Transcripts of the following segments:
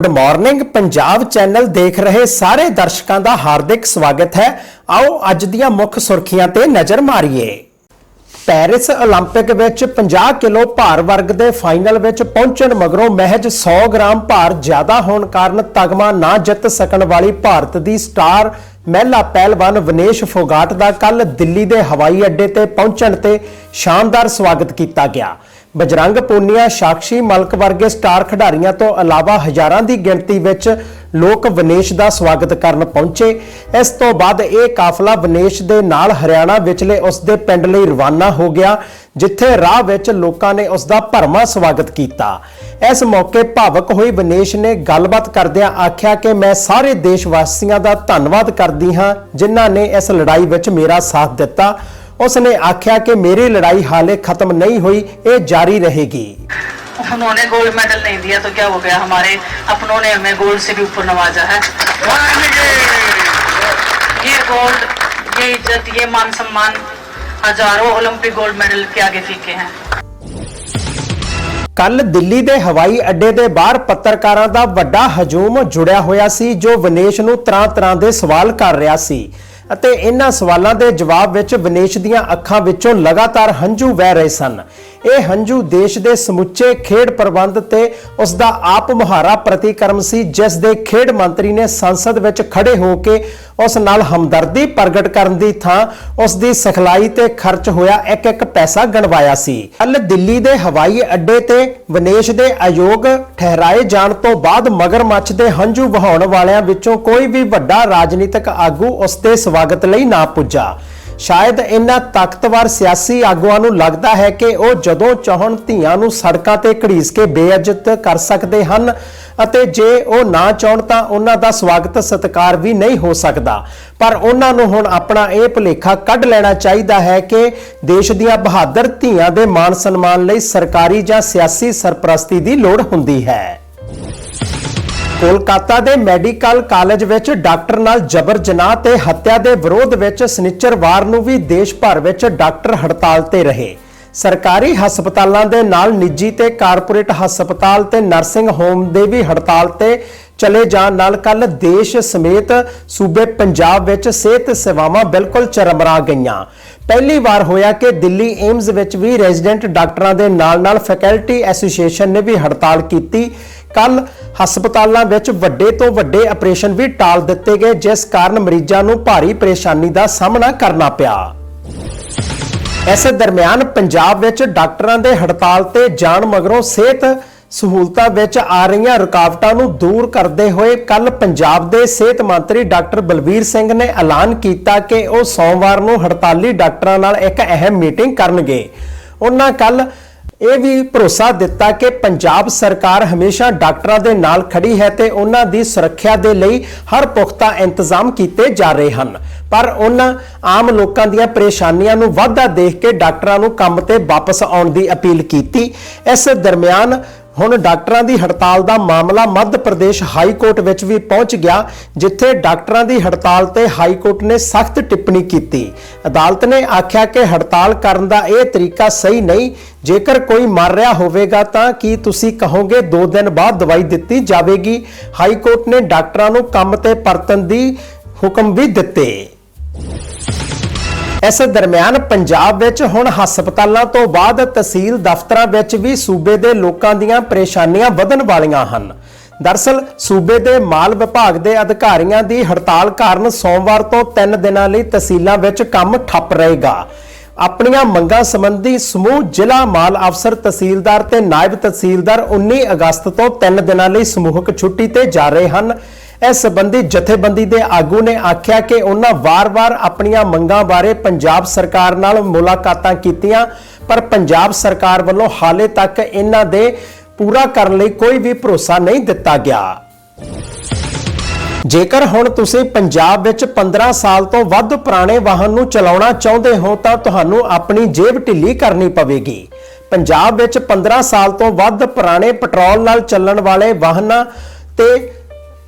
Good morning Punjab channel ਦੇਖ ਰਹੇ ਸਾਰੇ ਦਰਸ਼ਕਾਂ ਦਾ ਹਾਰਦਿਕ ਸਵਾਗਤ ਹੈ ਆਓ ਅੱਜ ਦੀਆਂ ਮੁੱਖ ਸੁਰਖੀਆਂ ਤੇ ਨਜ਼ਰ ਮਾਰੀਏ ਪੈਰਿਸ 올림픽 ਵਿੱਚ 50 ਕਿਲੋ ਭਾਰ ਵਰਗ ਦੇ ਫਾਈਨਲ ਵਿੱਚ ਪਹੁੰਚਣ ਮਗਰੋਂ ਮਹਿਜ 100 ਗ੍ਰਾਮ ਭਾਰ ਜ਼ਿਆਦਾ ਹੋਣ ਕਾਰਨ ਤਗਮਾ ਨਾ ਜਿੱਤ ਸਕਣ ਵਾਲੀ ਭਾਰਤ ਦੀ ਸਟਾਰ ਮਹਿਲਾ ਪਹਿਲਵਾਨ ਵਿਨੇਸ਼ ਫੋਗਾਟ ਦਾ ਕੱਲ ਦਿੱਲੀ ਦੇ ਹਵਾਈ ਅੱਡੇ ਤੇ ਪਹੁੰਚਣ ਤੇ ਸ਼ਾਨਦਾਰ ਸਵਾਗਤ ਕੀਤਾ ਗਿਆ ਬਜਰੰਗ ਪੂਨੀਆ, ਸਾਕਸ਼ੀ ਮਲਕ ਵਰਗੇ ਸਟਾਰ ਖਿਡਾਰੀਆਂ ਤੋਂ ਇਲਾਵਾ ਹਜ਼ਾਰਾਂ ਦੀ ਗਿਣਤੀ ਵਿੱਚ ਲੋਕ ਵਿਨੇਸ਼ ਦਾ ਸਵਾਗਤ ਕਰਨ ਪਹੁੰਚੇ। ਇਸ ਤੋਂ ਬਾਅਦ ਇਹ ਕਾਫਲਾ ਵਿਨੇਸ਼ ਦੇ ਨਾਲ ਹਰਿਆਣਾ ਵਿਚਲੇ ਉਸ ਦੇ ਪਿੰਡ ਲਈ ਰਵਾਨਾ ਹੋ ਗਿਆ, ਜਿੱਥੇ ਰਾਹ ਵਿੱਚ ਲੋਕਾਂ ਨੇ ਉਸ ਦਾ ਭਰਮਾ ਸਵਾਗਤ ਕੀਤਾ। ਇਸ ਮੌਕੇ ਭਾਵਕ ਹੋਈ ਵਿਨੇਸ਼ ਨੇ ਗੱਲਬਾਤ ਕਰਦਿਆਂ ਆਖਿਆ ਕਿ ਮੈਂ ਸਾਰੇ ਦੇਸ਼ ਵਾਸੀਆਂ ਦਾ ਧੰਨਵਾਦ ਕਰਦੀ ਹਾਂ, ਜਿਨ੍ਹਾਂ ਨੇ ਇਸ ਲੜਾਈ ਵਿੱਚ ਮੇਰਾ ਸਾਥ ਦਿੱਤਾ। ਉਸ ਨੇ ਆਖਿਆ ਕਿ ਮੇਰੀ ਲੜਾਈ ਹਾਲੇ ਖਤਮ ਨਹੀਂ ਹੋਈ ਇਹ ਜਾਰੀ ਰਹੇਗੀ उन्होंने गोल्ड मेडल नहीं दिया तो क्या हो गया हमारे अपनों ने हमें गोल्ड से भी ऊपर नवाजा है ये गोल्ड ये इज्जत ये मान सम्मान हजारों ओलंपिक गोल्ड मेडल के आगे फीके हैं ਕੱਲ ਦਿੱਲੀ ਦੇ ਹਵਾਈ ਅੱਡੇ ਦੇ ਬਾਹਰ ਪੱਤਰਕਾਰਾਂ ਦਾ ਵੱਡਾ ਹਜੂਮ ਜੁੜਿਆ ਹੋਇਆ ਸੀ ਜੋ ਵਿਨੇਸ਼ ਨੂੰ ਤਰ੍ਹਾਂ-ਤਰ੍ਹਾਂ ਦੇ ਸਵਾਲ ਕਰ ਰਿਹਾ ਸੀ ਅਤੇ ਇਹਨਾਂ ਸਵਾਲਾਂ ਦੇ ਜਵਾਬ ਵਿੱਚ ਵਿਨੇਸ਼ ਦੀਆਂ ਅੱਖਾਂ ਵਿੱਚੋਂ ਲਗਾਤਾਰ ਹੰਝੂ ਵਹਿ ਰਹੇ ਸਨ। ਇਹ ਹੰਝੂ ਦੇਸ਼ ਦੇ ਸਮੁੱਚੇ ਖੇਡ ਪ੍ਰਬੰਧ ਤੇ ਉਸ ਦਾ ਆਪ ਮੁਹਾਰਾ ਪ੍ਰਤੀਕਰਮ ਸੀ, ਜਿਸ ਦੇ ਖੇਡ ਮੰਤਰੀ ਨੇ ਸੰਸਦ ਵਿੱਚ ਖੜੇ ਹੋ ਕੇ ਉਸ ਨਾਲ ਹਮਦਰਦੀ ਪ੍ਰਗਟ ਕਰਨ ਦੀ ਥਾਂ ਉਸ ਦੀ ਸਿਖਲਾਈ ਤੇ ਖਰਚ ਹੋਇਆ ਇੱਕ ਇੱਕ ਪੈਸਾ ਗਣਵਾਇਆ ਸੀ। ਕੱਲ ਦਿੱਲੀ ਦੇ ਹਵਾਈ ਅੱਡੇ ਤੇ ਵਿਨੇਸ਼ ਦੇ ਆਯੋਗ ਠਹਿਰਾਏ ਜਾਣ ਤੋਂ ਬਾਅਦ ਮਗਰਮੱਛ ਦੇ ਹੰਝੂ ਵਹਾਉਣ ਵਾਲਿਆਂ ਵਿੱਚੋਂ ਕੋਈ ਵੀ ਵੱਡਾ ਰਾਜਨੀਤਿਕ ਆਗੂ ਉਸ ਦੇ ਸਵਾਗਤ ਲਈ ਨਾ ਪੁੱਜਾ। ਸ਼ਾਇਦ ਇਹਨਾਂ ਤਾਕਤਵਰ ਸਿਆਸੀ ਆਗੂਆਂ ਨੂੰ ਲੱਗਦਾ ਹੈ ਕਿ ਉਹ ਜਦੋਂ ਚਾਹਣ ਧੀਆਂ ਨੂੰ ਸੜਕਾਂ ਤੇ ਘੜੀਸ ਕੇ ਬੇਇੱਜ਼ਤ ਕਰ ਸਕਦੇ ਹਨ ਅਤੇ ਜੇ ਉਹ ਨਾ ਚਾਹਣ ਤਾਂ ਉਹਨਾਂ ਦਾ ਸਵਾਗਤ ਸਤਿਕਾਰ ਵੀ ਨਹੀਂ ਹੋ ਸਕਦਾ। ਪਰ ਉਹਨਾਂ ਨੂੰ ਹੁਣ ਆਪਣਾ ਇਹ ਭੁਲੇਖਾ ਕੱਢ ਲੈਣਾ ਚਾਹੀਦਾ ਹੈ ਕਿ ਦੇਸ਼ ਦੀਆਂ ਬਹਾਦਰ ਧੀਆਂ ਦੇ ਮਾਣ ਸਨਮਾਨ ਲਈ ਸਰਕਾਰੀ ਜਾਂ ਸਿਆਸੀ ਸਰਪ੍ਰਸਤੀ ਦੀ ਲੋੜ ਹੁੰਦੀ ਹੈ। ਕੋਲਕਾਤਾ ਦੇ ਮੈਡੀਕਲ ਕਾਲਜ ਵਿੱਚ ਡਾਕਟਰ ਨਾਲ ਜਬਰ ਜਨਾਹ ਤੇ ਹੱਤਿਆ ਦੇ ਵਿਰੋਧ ਵਿੱਚ ਸਨਿਚਰਵਾਰ ਨੂੰ ਵੀ ਦੇਸ਼ ਭਰ ਵਿੱਚ ਡਾਕਟਰ ਹੜਤਾਲ ਤੇ ਰਹੇ। ਸਰਕਾਰੀ ਹਸਪਤਾਲਾਂ ਦੇ ਨਾਲ ਨਿੱਜੀ ਤੇ ਕਾਰਪੋਰੇਟ ਹਸਪਤਾਲ ਤੇ ਨਰਸਿੰਗ ਹੋਮ ਦੇ ਵੀ ਹੜਤਾਲ ਤੇ ਚਲੇ ਜਾਣ ਨਾਲ ਕੱਲ ਦੇਸ਼ ਸਮੇਤ ਸੂਬੇ ਪੰਜਾਬ ਵਿੱਚ ਸਿਹਤ ਸੇਵਾਵਾਂ ਬਿਲਕੁਲ ਚਰਮਰਾ ਗਈਆਂ। ਪਹਿਲੀ ਵਾਰ ਹੋਇਆ ਕਿ ਦਿੱਲੀ ਏਮਜ਼ ਵਿੱਚ ਵੀ ਰੈਜ਼ੀਡੈਂਟ ਡਾਕਟਰਾਂ ਦੇ ਨਾਲ-ਨਾਲ ਫੈਕਲਟੀ ਐਸੋਸੀਏਸ਼ਨ ਨੇ ਵੀ ਹੜਤਾਲ ਕੀਤੀ। ਕੱਲ ਹਸਪਤਾਲਾਂ ਵਿੱਚ ਵੱਡੇ ਤੋਂ ਵੱਡੇ ਆਪਰੇਸ਼ਨ ਵੀ ਟਾਲ ਦਿੱਤੇ ਗਏ, ਜਿਸ ਕਾਰਨ ਮਰੀਜ਼ਾਂ ਨੂੰ ਭਾਰੀ ਪਰੇਸ਼ਾਨੀ ਦਾ ਸਾਹਮਣਾ ਕਰਨਾ ਪਿਆ। ਇਸ ਦਰਮਿਆਨ ਪੰਜਾਬ ਵਿੱਚ ਡਾਕਟਰਾਂ ਦੇ ਹੜਤਾਲ ਤੇ ਜਾਣ ਮਗਰੋਂ ਸਿਹਤ ਸਹੂਲਤਾਂ ਵਿੱਚ ਆ ਰਹੀਆਂ ਰੁਕਾਵਟਾਂ ਨੂੰ ਦੂਰ ਕਰਦੇ ਹੋਏ ਕੱਲ ਪੰਜਾਬ ਦੇ ਸਿਹਤ ਮੰਤਰੀ ਡਾਕਟਰ ਬਲਬੀਰ ਸਿੰਘ ਨੇ ਐਲਾਨ ਕੀਤਾ ਕਿ ਉਹ ਸੋਮਵਾਰ ਨੂੰ ਹੜਤਾਲੀ ਡਾਕਟਰਾਂ ਨਾਲ ਇੱਕ ਅਹਿਮ ਮੀਟਿੰਗ ਕਰਨਗੇ। ਉਹਨਾਂ ਕੱਲ ਇਹ ਵੀ ਭਰੋਸਾ ਦਿੱਤਾ ਕਿ ਪੰਜਾਬ ਸਰਕਾਰ ਹਮੇਸ਼ਾ ਡਾਕਟਰਾਂ ਦੇ ਨਾਲ ਖੜੀ ਹੈ ਤੇ ਉਹਨਾਂ ਦੀ ਸੁਰੱਖਿਆ ਦੇ ਲਈ ਹਰ ਪੁਖਤਾ ਇੰਤਜ਼ਾਮ ਕੀਤੇ ਜਾ ਰਹੇ ਹਨ। ਪਰ ਉਹਨਾਂ ਆਮ ਲੋਕਾਂ ਦੀਆਂ ਪਰੇਸ਼ਾਨੀਆਂ ਨੂੰ ਵਾਧਾ ਦੇਖ ਕੇ ਡਾਕਟਰਾਂ ਨੂੰ ਕੰਮ ਤੇ ਵਾਪਸ ਆਉਣ ਦੀ ਅਪੀਲ ਕੀਤੀ। ਇਸ ਦਰਮਿਆਨ ਹੁਣ ਡਾਕਟਰਾਂ ਦੀ ਹੜਤਾਲ ਦਾ ਮਾਮਲਾ ਮੱਧ ਪ੍ਰਦੇਸ਼ ਹਾਈ ਕੋਰਟ ਵਿੱਚ ਵੀ ਪਹੁੰਚ ਗਿਆ, ਜਿੱਥੇ ਡਾਕਟਰਾਂ ਦੀ ਹੜਤਾਲ ਤੇ ਹਾਈ ਕੋਰਟ ਨੇ ਸਖਤ ਟਿੱਪਣੀ ਕੀਤੀ। ਅਦਾਲਤ ਨੇ ਆਖਿਆ ਕਿ ਹੜਤਾਲ ਕਰਨ ਦਾ ਇਹ ਤਰੀਕਾ ਸਹੀ ਨਹੀਂ। ਜੇਕਰ ਕੋਈ ਮਰ ਰਿਹਾ ਹੋਵੇਗਾ ਤਾਂ ਕੀ ਤੁਸੀਂ ਕਹੋਗੇ 2 ਦਿਨ ਬਾਅਦ ਦਵਾਈ ਦਿੱਤੀ ਜਾਵੇਗੀ? ਹਾਈ ਕੋਰਟ ਨੇ ਡਾਕਟਰਾਂ ਨੂੰ ਕੰਮ ਤੇ ਪਰਤਣ ਦੀ ਹੁਕਮ ਵੀ ਦਿੱਤੇ। ਇਸ ਦਰਮਿਆਨ ਪੰਜਾਬ ਵਿੱਚ ਹੁਣ ਹਸਪਤਾਲਾਂ ਤੋਂ ਬਾਅਦ ਤਹਿਸੀਲ ਦਫ਼ਤਰਾਂ ਵਿੱਚ ਵੀ ਸੂਬੇ ਦੇ ਲੋਕਾਂ ਦੀਆਂ ਪਰੇਸ਼ਾਨੀਆਂ ਵਧਣ ਵਾਲੀਆਂ ਹਨ। ਦਰਸਲ, ਸੂਬੇ ਦੇ ਮਾਲ ਵਿਭਾਗ ਦੇ ਅਧਿਕਾਰੀਆਂ ਦੀ ਹੜਤਾਲ ਕਾਰਨ ਸੋਮਵਾਰ ਤੋਂ 3 ਦਿਨਾਂ ਲਈ ਤਹਿਸੀਲਾਂ ਵਿੱਚ ਕੰਮ ਠੱਪ ਰਹੇਗਾ। ਆਪਣੀਆਂ ਮੰਗਾਂ ਸੰਬੰਧੀ ਸਮੂਹ ਜ਼ਿਲ੍ਹਾ ਮਾਲ ਅਫਸਰ ਤਹਿਸੀਲਦਾਰ ਤੇ ਨਾਇਬ ਤਹਿਸੀਲਦਾਰ 19 ਅਗਸਤ ਤੋਂ 3 ਦਿਨਾਂ ਲਈ ਸਮੂਹਕ ਛੁੱਟੀ ਤੇ ਜਾ ਰਹੇ ਹਨ। ਇਸ ਸੰਬੰਧੀ ਜਥੇਬੰਦੀ ਦੇ ਆਗੂ ਨੇ ਆਖਿਆ ਕਿ ਉਹਨਾਂ ਵਾਰ-ਵਾਰ ਆਪਣੀਆਂ ਮੰਗਾਂ ਬਾਰੇ ਪੰਜਾਬ ਸਰਕਾਰ ਨਾਲ ਮੁਲਾਕਾਤਾਂ ਕੀਤੀਆਂ, ਪਰ ਪੰਜਾਬ ਸਰਕਾਰ ਵੱਲੋਂ ਹਾਲੇ ਤੱਕ ਇਹਨਾਂ ਦੇ ਪੂਰਾ ਕਰਨ ਲਈ ਕੋਈ ਵੀ ਭਰੋਸਾ ਨਹੀਂ ਦਿੱਤਾ ਗਿਆ। ਜੇਕਰ ਹੁਣ ਤੁਸੀਂ ਪੰਜਾਬ ਵਿੱਚ 15 ਸਾਲ ਤੋਂ ਵੱਧ ਪੁਰਾਣੇ ਵਾਹਨ ਨੂੰ ਚਲਾਉਣਾ ਚਾਹੁੰਦੇ ਹੋ, ਤਾਂ ਤੁਹਾਨੂੰ ਆਪਣੀ ਜੇਬ ਢਿੱਲੀ ਕਰਨੀ ਪਵੇਗੀ। ਪੰਜਾਬ ਵਿੱਚ 15 ਸਾਲ ਤੋਂ ਵੱਧ ਪੁਰਾਣੇ ਪੈਟਰੋਲ ਨਾਲ ਚੱਲਣ ਵਾਲੇ ਵਾਹਨਾਂ ਤੇ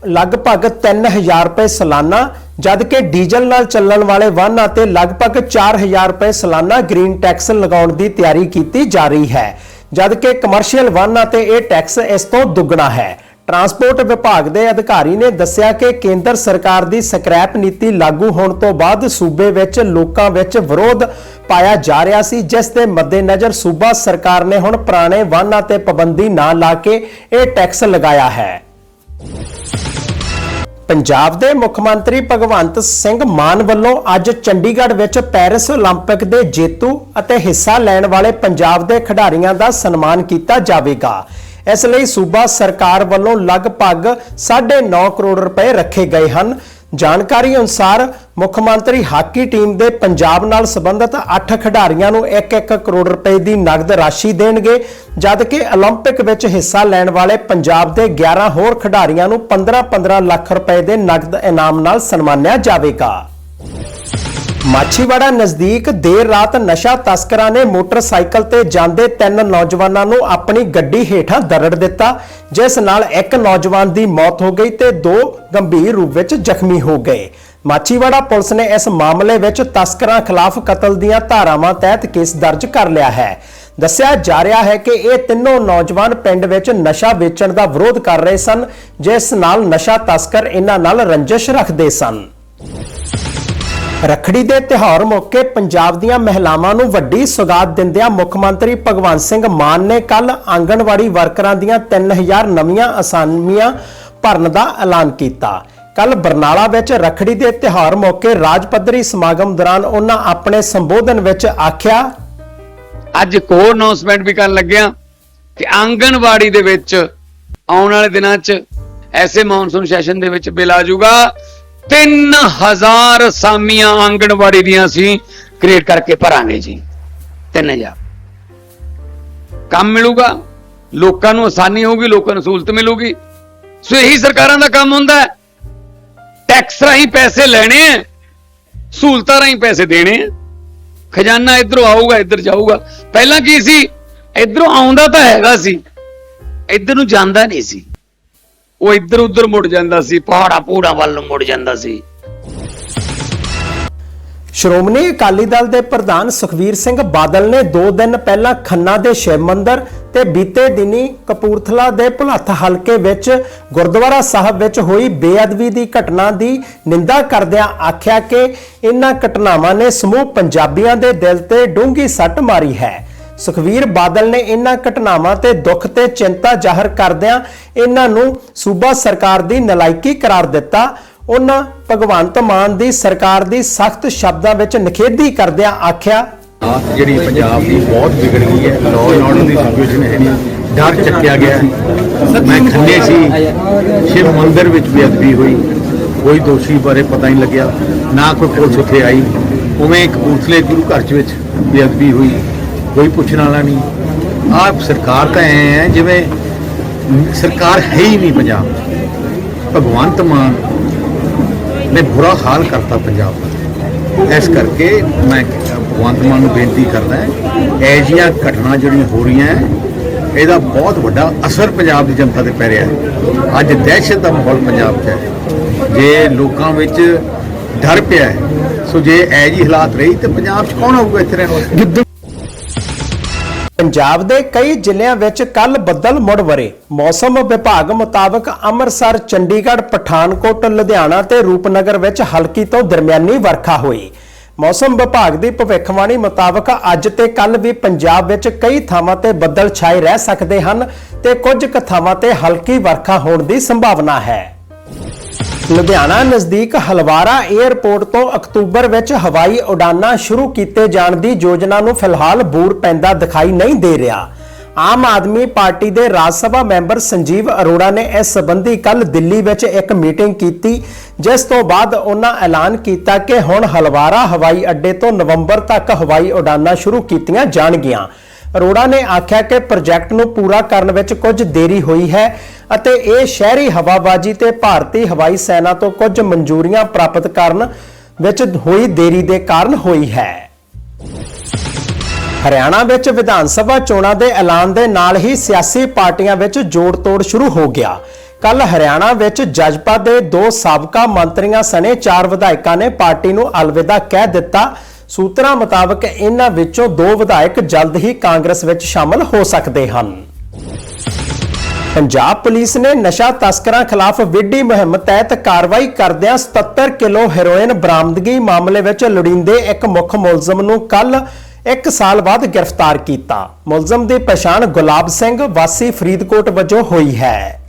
ਲਗਭਗ 3000 ਰੁਪਏ ਸਾਲਾਨਾ ਜਦ ਕਿ ਡੀਜ਼ਲ ਨਾਲ ਚੱਲਣ ਵਾਲੇ ਵਾਹਨਾਂ ਤੇ ਲਗਭਗ 4000 ਰੁਪਏ ਸਾਲਾਨਾ ਗ੍ਰੀਨ ਟੈਕਸ ਲਗਾਉਣ ਦੀ ਤਿਆਰੀ ਕੀਤੀ ਜਾ ਰਹੀ ਹੈ। ਜਦ ਕਿ ਕਮਰਸ਼ੀਅਲ ਵਾਹਨਾਂ ਤੇ ਇਹ ਟੈਕਸ ਇਸ ਤੋਂ ਦੁੱਗਣਾ ਹੈ। ਟਰਾਂਸਪੋਰਟ ਵਿਭਾਗ ਦੇ ਅਧਿਕਾਰੀ ਨੇ ਦੱਸਿਆ ਕਿ ਕੇਂਦਰ ਸਰਕਾਰ ਦੀ ਸਕ੍ਰੈਪ ਨੀਤੀ ਲਾਗੂ ਹੋਣ ਤੋਂ ਬਾਅਦ ਸੂਬੇ ਵਿੱਚ ਲੋਕਾਂ ਵਿੱਚ ਵਿਰੋਧ ਪਾਇਆ ਜਾ ਰਿਹਾ ਸੀ, ਜਿਸ ਦੇ ਮੱਦੇਨਜ਼ਰ ਸੂਬਾ ਸਰਕਾਰ ਨੇ ਹੁਣ ਪੁਰਾਣੇ ਵਾਹਨਾਂ ਤੇ ਪਾਬੰਦੀ ਨਾ ਲਾ ਕੇ ਇਹ ਟੈਕਸ ਲਗਾਇਆ ਹੈ। ਪੰਜਾਬ ਦੇ ਮੁੱਖ ਮੰਤਰੀ ਭਗਵੰਤ ਸਿੰਘ ਮਾਨ ਵੱਲੋਂ ਅੱਜ ਚੰਡੀਗੜ੍ਹ ਵਿੱਚ ਪੈਰਿਸ 올림픽 ਦੇ ਜੇਤੂ ਅਤੇ ਹਿੱਸਾ ਲੈਣ ਵਾਲੇ ਪੰਜਾਬ ਦੇ ਖਿਡਾਰੀਆਂ ਦਾ ਸਨਮਾਨ ਕੀਤਾ ਜਾਵੇਗਾ ਇਸ ਲਈ ਸੂਬਾ ਸਰਕਾਰ ਵੱਲੋਂ ਲਗਭਗ 9.5 ਕਰੋੜ ਰੁਪਏ ਰੱਖੇ ਗਏ ਹਨ ਜਾਣਕਾਰੀ ਅਨੁਸਾਰ ਮੁੱਖ ਮੰਤਰੀ ਹਾਕੀ ਟੀਮ ਦੇ ਪੰਜਾਬ ਨਾਲ ਸੰਬੰਧਿਤ 8 ਖਿਡਾਰੀਆਂ ਨੂੰ 1-1 ਕਰੋੜ ਰੁਪਏ ਦੀ ਨਗਦ ਰਾਸ਼ੀ ਦੇਣਗੇ ਜਦਕਿ 올림픽 ਵਿੱਚ ਹਿੱਸਾ ਲੈਣ ਵਾਲੇ ਪੰਜਾਬ ਦੇ 11 ਹੋਰ ਖਿਡਾਰੀਆਂ ਨੂੰ 15-15 ਲੱਖ ਰੁਪਏ ਦੇ ਨਗਦ ਇਨਾਮ ਨਾਲ ਸਨਮਾਨਿਆ ਜਾਵੇਗਾ ਮਾਛੀਵਾੜਾ ਨਜ਼ਦੀਕ ਦੇਰ ਰਾਤ ਨਸ਼ਾ ਤਸਕਰਾਂ ਨੇ ਮੋਟਰਸਾਈਕਲ ਤੇ ਜਾਂਦੇ ਤਿੰਨ ਨੌਜਵਾਨਾਂ ਨੂੰ ਆਪਣੀ ਗੱਡੀ ਹੇਠਾਂ ਦਰੜ ਦਿੱਤਾ, ਜਿਸ ਨਾਲ ਇੱਕ ਨੌਜਵਾਨ ਦੀ ਮੌਤ ਹੋ ਗਈ ਤੇ ਦੋ ਗੰਭੀਰ ਰੂਪ ਵਿੱਚ ਜ਼ਖਮੀ ਹੋ ਗਏ। ਮਾਛੀਵਾੜਾ ਪੁਲਿਸ ਨੇ ਇਸ ਮਾਮਲੇ ਵਿੱਚ ਤਸਕਰਾਂ ਖਿਲਾਫ ਕਤਲ ਦੀਆਂ ਧਾਰਾਵਾਂ ਤਹਿਤ ਕੇਸ ਦਰਜ ਕਰ ਲਿਆ ਹੈ। ਦੱਸਿਆ ਜਾ ਰਿਹਾ ਹੈ ਕਿ ਇਹ ਤਿੰਨੋਂ ਨੌਜਵਾਨ ਪਿੰਡ ਵਿੱਚ ਨਸ਼ਾ ਵੇਚਣ ਦਾ ਵਿਰੋਧ ਕਰ ਰਹੇ ਸਨ, ਜਿਸ ਨਾਲ ਨਸ਼ਾ ਤਸਕਰ ਇਹਨਾਂ ਨਾਲ ਰੰਜਿਸ਼ ਰੱਖਦੇ ਸਨ। ਰੱਖੜੀ ਦੇ ਤਿਉਹਾਰ ਮੌਕੇ ਪੰਜਾਬ ਦੀਆਂ ਮਹਿਲਾਵਾਂ ਨੂੰ ਵੱਡੀ ਸੁਗਾਤ ਦਿੰਦਿਆਂ ਮੁੱਖ ਮੰਤਰੀ ਭਗਵੰਤ ਸਿੰਘ ਮਾਨ ਨੇ ਕੱਲ ਆਂਗਣਵਾੜੀ ਵਰਕਰਾਂ ਦੀਆਂ 3000 ਨਵੀਆਂ ਅਸਾਮੀਆਂ ਭਰਨ ਦਾ ਐਲਾਨ ਕੀਤਾ। ਕੱਲ ਬਰਨਾਲਾ ਵਿੱਚ ਰੱਖੜੀ ਦੇ ਤਿਉਹਾਰ ਮੌਕੇ ਰਾਜ ਪੱਧਰੀ ਸਮਾਗਮ ਦੌਰਾਨ ਉਹਨਾਂ ਆਪਣੇ ਸੰਬੋਧਨ ਵਿੱਚ ਆਖਿਆ, ਅੱਜ ਇੱਕ ਹੋਰ ਅਨਾਉਂਸਮੈਂਟ ਵੀ ਕਰਨ ਲੱਗਿਆ ਕਿ ਆਂਗਣਵਾੜੀ ਦੇ ਵਿੱਚ ਆਉਣ ਵਾਲੇ ਦਿਨਾਂ 'ਚ ਐਸੇ ਮੌਨਸੂਨ ਸੈਸ਼ਨ ਦੇ ਵਿੱਚ ਬਿੱਲ ਆ ਜਾਊਗਾ। 3000 ਅਸਾਮੀਆਂ ਆਂਗਣਵਾੜੀ ਦੀਆਂ ਅਸੀਂ ਕ੍ਰੀਏਟ ਕਰਕੇ ਭਰਾਂਗੇ ਜੀ। 3000 ਕੰਮ ਮਿਲੂਗਾ, ਲੋਕਾਂ ਨੂੰ ਆਸਾਨੀ ਹੋਊਗੀ, ਲੋਕਾਂ ਨੂੰ ਸਹੂਲਤ ਮਿਲੂਗੀ। ਸੋ ਇਹੀ ਸਰਕਾਰਾਂ ਦਾ ਕੰਮ ਹੁੰਦਾ ਹੈ। ਟੈਕਸ ਰਾਹੀਂ ਪੈਸੇ ਲੈਣੇ ਆ ਸਹੂਲਤਾਂ ਰਾਹੀਂ ਪੈਸੇ ਦੇਣੇ ਆ ਖਜ਼ਾਨਾ ਇਧਰੋਂ ਆਊਗਾ, ਇੱਧਰ ਜਾਊਗਾ। ਪਹਿਲਾਂ ਕੀ ਸੀ? ਇਧਰੋਂ ਆਉਂਦਾ ਤਾਂ ਹੈਗਾ ਸੀ। ਇੱਧਰ ਨੂੰ ਜਾਂਦਾ ਨਹੀਂ ਸੀ। ਉਹ ਇੱਧਰ ਉੱਧਰ ਮੁੜ ਜਾਂਦਾ ਸੀ, ਪਹਾੜਾ ਪੂੜਾ ਵੱਲ ਨੂੰ ਮੁੜ ਜਾਂਦਾ ਸੀ। ਸ਼੍ਰੋਮਣੀ ਅਕਾਲੀ ਦਲ ਦੇ ਪ੍ਰਧਾਨ ਸੁਖਵੀਰ ਸਿੰਘ ਬਾਦਲ ਨੇ 2 ਦਿਨ ਪਹਿਲਾਂ ਖੰਨਾ ਦੇ ਸ਼ਿਵ ਮੰਦਿਰ ਤੇ ਬੀਤੇ ਦਿਨੀ ਕਪੂਰਥਲਾ ਦੇ ਭੁਲੱਥ ਹਲਕੇ ਵਿੱਚ ਗੁਰਦੁਆਰਾ ਸਾਹਿਬ ਵਿੱਚ ਹੋਈ ਬੇਅਦਬੀ ਦੀ ਘਟਨਾ ਦੀ ਨਿੰਦਾ ਕਰਦਿਆਂ ਆਖਿਆ ਕਿ ਇਨ੍ਹਾਂ ਘਟਨਾਵਾਂ ਨੇ ਸਮੂਹ ਪੰਜਾਬੀਆਂ ਦੇ ਦਿਲ ਤੇ ਡੂੰਘੀ ਸੱਟ ਮਾਰੀ ਹੈ। ਸੁਖਵੀਰ ਬਾਦਲ ਨੇ ਇਨ੍ਹਾਂ ਘਟਨਾਵਾਂ ਤੇ ਦੁੱਖ ਤੇ ਚਿੰਤਾ ਜ਼ਾਹਰ ਕਰਦਿਆਂ ਇਹਨਾਂ ਨੂੰ ਸੂਬਾ ਸਰਕਾਰ ਦੀ ਨਲਾਇਕੀ ਕਰਾਰ ਦਿੱਤਾ। ਉਹਨਾਂ ਭਗਵੰਤ ਮਾਨ ਦੀ ਸਰਕਾਰ ਦੀ ਸਖਤ ਸ਼ਬਦਾਂ ਵਿੱਚ ਨਿਖੇਧੀ ਕਰਦਿਆਂ ਆਖਿਆ ਜਿਹੜੀ ਪੰਜਾਬ ਦੀ ਬਹੁਤ ਵਿਗੜ ਗਈ ਹੈ ਲਾਅ ਐਂਡ ਆਰਡਰ ਦੀ ਸਿਚੁਏਸ਼ਨ ਹੈ ਨਹੀਂ ਡਰ ਚੱਕਿਆ ਗਿਆ ਮੈਂ ਖੰਨੇ ਸੀ, ਸ਼ਿਵ ਮੰਦਿਰ ਵਿੱਚ ਬੇਅਦਬੀ ਹੋਈ, ਕੋਈ ਦੋਸ਼ੀ ਬਾਰੇ ਪਤਾ ਨਹੀਂ ਲੱਗਿਆ, ਨਾ ਕੋਈ ਪੁਲਿਸ ਉੱਥੇ ਆਈ। ਉਵੇਂ ਕਪੂਰਥਲੇ ਗੁਰੂ ਘਰ ਵਿੱਚ ਬੇਅਦਬੀ ਹੋਈ। ਕੋਈ ਪੁੱਛਣ ਵਾਲਾ ਨਹੀਂ। ਆਪ ਸਰਕਾਰ ਤਾਂ ਐ ਹੈ, ਜਿਵੇਂ ਸਰਕਾਰ ਹੈ ਹੀ ਨਹੀਂ ਪੰਜਾਬ ਭਗਵੰਤ ਮਾਨ ਨੇ ਬੁਰਾ ਹਾਲ ਕਰਤਾ ਪੰਜਾਬ ਦਾ। ਇਸ ਕਰਕੇ ਮੈਂ ਭਗਵੰਤ ਮਾਨ ਨੂੰ ਬੇਨਤੀ ਕਰਦਾ ਐ ਜਿਹੀਆਂ ਘਟਨਾ ਜਿਹੜੀਆਂ ਹੋ ਰਹੀਆਂ ਇਹਦਾ ਬਹੁਤ ਵੱਡਾ ਅਸਰ ਪੰਜਾਬ ਦੀ ਜਨਤਾ ਤੇ ਪੈ ਰਿਹਾ ਹੈ। ਅੱਜ ਦਹਿਸ਼ਤ ਦਾ ਮਾਹੌਲ ਪੰਜਾਬ 'ਚ ਹੈ। ਜੇ ਲੋਕਾਂ ਵਿੱਚ ਡਰ ਪਿਆ ਸੋ ਜੇ ਐ ਜੀ ਹਾਲਾਤ ਰਹੀ, ਤੇ ਪੰਜਾਬ 'ਚ ਕੌਣ ਆਊਗਾ ਇੱਥੇ ਰਹਿਣ ਵਾਸਤੇ? ਪੰਜਾਬ ਦੇ ਕਈ ਜ਼ਿਲ੍ਹਿਆਂ ਵਿੱਚ ਕੱਲ ਬੱਦਲ ਮੁੜ ਵਰੇ। ਮੌਸਮ ਵਿਭਾਗ ਮੁਤਾਬਕ ਅੰਮ੍ਰਿਤਸਰ, ਚੰਡੀਗੜ੍ਹ, ਪਠਾਨਕੋਟ, ਲੁਧਿਆਣਾ ਤੇ ਰੂਪਨਗਰ ਵਿੱਚ ਹਲਕੀ ਤੋਂ ਦਰਮਿਆਨੀ ਵਰਖਾ ਹੋਈ। ਮੌਸਮ ਵਿਭਾਗ ਦੀ ਭਵਿੱਖਬਾਣੀ ਮੁਤਾਬਕ ਅੱਜ ਤੇ ਕੱਲ ਵੀ ਪੰਜਾਬ ਵਿੱਚ ਕਈ ਥਾਵਾਂ ਤੇ ਬੱਦਲ ਛਾਏ ਰਹਿ ਸਕਦੇ ਹਨ ਤੇ ਕੁਝ ਕੁ ਥਾਵਾਂ ਤੇ ਹਲਕੀ ਵਰਖਾ ਹੋਣ ਦੀ ਸੰਭਾਵਨਾ ਹੈ। ਲੁਧਿਆਣਾ ਨਜ਼ਦੀਕ ਹਲਵਾਰਾ 에ਅਰਪੋਰਟ ਤੋਂ ਅਕਤੂਬਰ ਵਿੱਚ ਹਵਾਈ ਉਡਾਨਾਂ ਸ਼ੁਰੂ ਕੀਤੇ ਜਾਣ ਦੀ ਯੋਜਨਾ ਨੂੰ ਫਿਲਹਾਲ ਬੂਰ ਪੈਂਦਾ ਦਿਖਾਈ ਨਹੀਂ ਦੇ ਰਿਹਾ। ਆਮ ਆਦਮੀ ਪਾਰਟੀ ਦੇ ਰਾਜ ਸਭਾ ਮੈਂਬਰ ਸੰਜੀਵ ਅਰੋੜਾ ਨੇ ਇਸ ਸੰਬੰਧੀ ਕੱਲ ਦਿੱਲੀ ਵਿੱਚ ਇੱਕ ਮੀਟਿੰਗ ਕੀਤੀ, ਜਿਸ ਤੋਂ ਬਾਅਦ ਉਹਨਾਂ ਐਲਾਨ ਕੀਤਾ ਕਿ ਹੁਣ ਹਲਵਾਰਾ ਹਵਾਈ ਅੱਡੇ ਤੋਂ ਨਵੰਬਰ ਤੱਕ ਹਵਾਈ ਉਡਾਨਾਂ ਸ਼ੁਰੂ ਕੀਤੀਆਂ ਜਾਣਗੀਆਂ। ਅਰੋੜਾ ਨੇ ਆਖਿਆ ਕਿ ਪ੍ਰੋਜੈਕਟ ਨੂੰ ਪੂਰਾ ਕਰਨ ਵਿੱਚ ਕੁਝ ਦੇਰੀ ਹੋਈ ਹੈ ਅਤੇ ਇਹ ਸ਼ਹਿਰੀ ਹਵਾਬਾਜ਼ੀ ਤੇ ਭਾਰਤੀ ਹਵਾਈ ਸੈਨਾ ਤੋਂ ਕੁਝ ਮਨਜ਼ੂਰੀਆਂ ਪ੍ਰਾਪਤ ਕਰਨ ਵਿੱਚ ਹੋਈ ਦੇਰੀ ਦੇ ਕਾਰਨ ਹੋਈ ਹੈ। ਹਰਿਆਣਾ ਵਿੱਚ ਵਿਧਾਨ ਸਭਾ ਚੋਣਾਂ ਦੇ ਐਲਾਨ ਦੇ ਨਾਲ ਹੀ ਸਿਆਸੀ ਪਾਰਟੀਆਂ ਵਿੱਚ ਜੋੜ-ਤੋੜ ਸ਼ੁਰੂ ਹੋ ਗਿਆ। ਕੱਲ ਹਰਿਆਣਾ ਵਿੱਚ ਜਜਪਾ ਦੇ ਦੋ ਸਾਬਕਾ ਮੰਤਰੀਆਂ ਸਣੇ ਚਾਰ ਵਿਧਾਇਕਾਂ ਨੇ ਪਾਰਟੀ ਨੂੰ ਅਲਵਿਦਾ ਕਹਿ ਦਿੱਤਾ ਸੂਤਰਾਂ ਮੁਤਾਬਕ ਇਹਨਾਂ ਵਿੱਚੋਂ ਦੋ ਵਿਧਾਇਕ ਜਲਦ ਹੀ ਕਾਂਗਰਸ ਵਿੱਚ ਸ਼ਾਮਲ ਹੋ ਸਕਦੇ ਹਨ। ਪੰਜਾਬ ਪੁਲਿਸ ਨੇ ਨਸ਼ਾ ਤਸਕਰਾਂ ਖਿਲਾਫ ਵਿੱਢੀ ਮੁਹਿੰਮ ਤਹਿਤ ਕਾਰਵਾਈ ਕਰਦਿਆਂ 77 ਕਿਲੋ ਹੈਰੋਇਨ ਬਰਾਮਦਗੀ ਮਾਮਲੇ ਵਿੱਚ ਲੋੜੀਂਦੇ ਇੱਕ ਮੁੱਖ ਮੁਲਜ਼ਮ ਨੂੰ ਕੱਲ 1 ਸਾਲ ਬਾਅਦ ਗ੍ਰਿਫਤਾਰ ਕੀਤਾ। ਮੁਲਜ਼ਮ ਦੀ ਪਛਾਣ ਗੁਲਾਬ ਸਿੰਘ ਵਾਸੀ ਫਰੀਦਕੋਟ ਵਜੋਂ ਹੋਈ ਹੈ।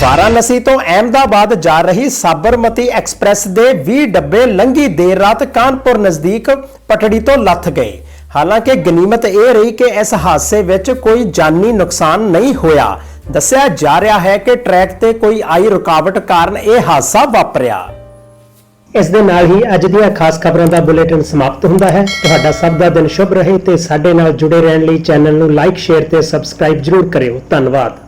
ਵਾਰਾਣਸੀ ਤੋਂ ਅਹਿਮਦਾਬਾਦ ਜਾ ਰਹੀ ਸਾਬਰਮਤੀ ਐਕਸਪ੍ਰੈਸ ਦੇ 20 ਡੱਬੇ ਲੰਘੀ ਦੇਰ ਰਾਤ ਕਾਨਪੁਰ ਨਜ਼ਦੀਕ ਪਟੜੀ ਤੋਂ ਲੱਥ ਗਏ। ਹਾਲਾਂਕਿ ਗਨੀਮਤ ਇਹ ਰਹੀ ਕਿ ਇਸ ਹਾਦਸੇ ਵਿੱਚ ਕੋਈ ਜਾਨੀ ਨੁਕਸਾਨ ਨਹੀਂ ਹੋਇਆ। ਦੱਸਿਆ ਜਾ ਰਿਹਾ ਹੈ ਕਿ ਟਰੈਕ ਤੇ ਕੋਈ ਆਈ ਰੁਕਾਵਟ ਕਾਰਨ ਇਹ ਹਾਦਸਾ ਵਾਪਰਿਆ। ਇਸ ਦੇ ਨਾਲ ਹੀ ਅੱਜ ਦੀਆਂ ਖਾਸ ਖਬਰਾਂ ਦਾ ਬੁਲੇਟਿਨ ਸਮਾਪਤ ਹੁੰਦਾ ਹੈ। ਤੁਹਾਡਾ ਸਭ ਦਾ ਦਿਨ ਸ਼ੁਭ ਰਹੇ ਤੇ ਸਾਡੇ ਨਾਲ ਜੁੜੇ ਰਹਿਣ ਲਈ ਚੈਨਲ ਨੂੰ ਲਾਈਕ, ਸ਼ੇਅਰ ਤੇ ਸਬਸਕ੍ਰਾਈਬ ਜਰੂਰ ਕਰਿਓ। ਧੰਨਵਾਦ।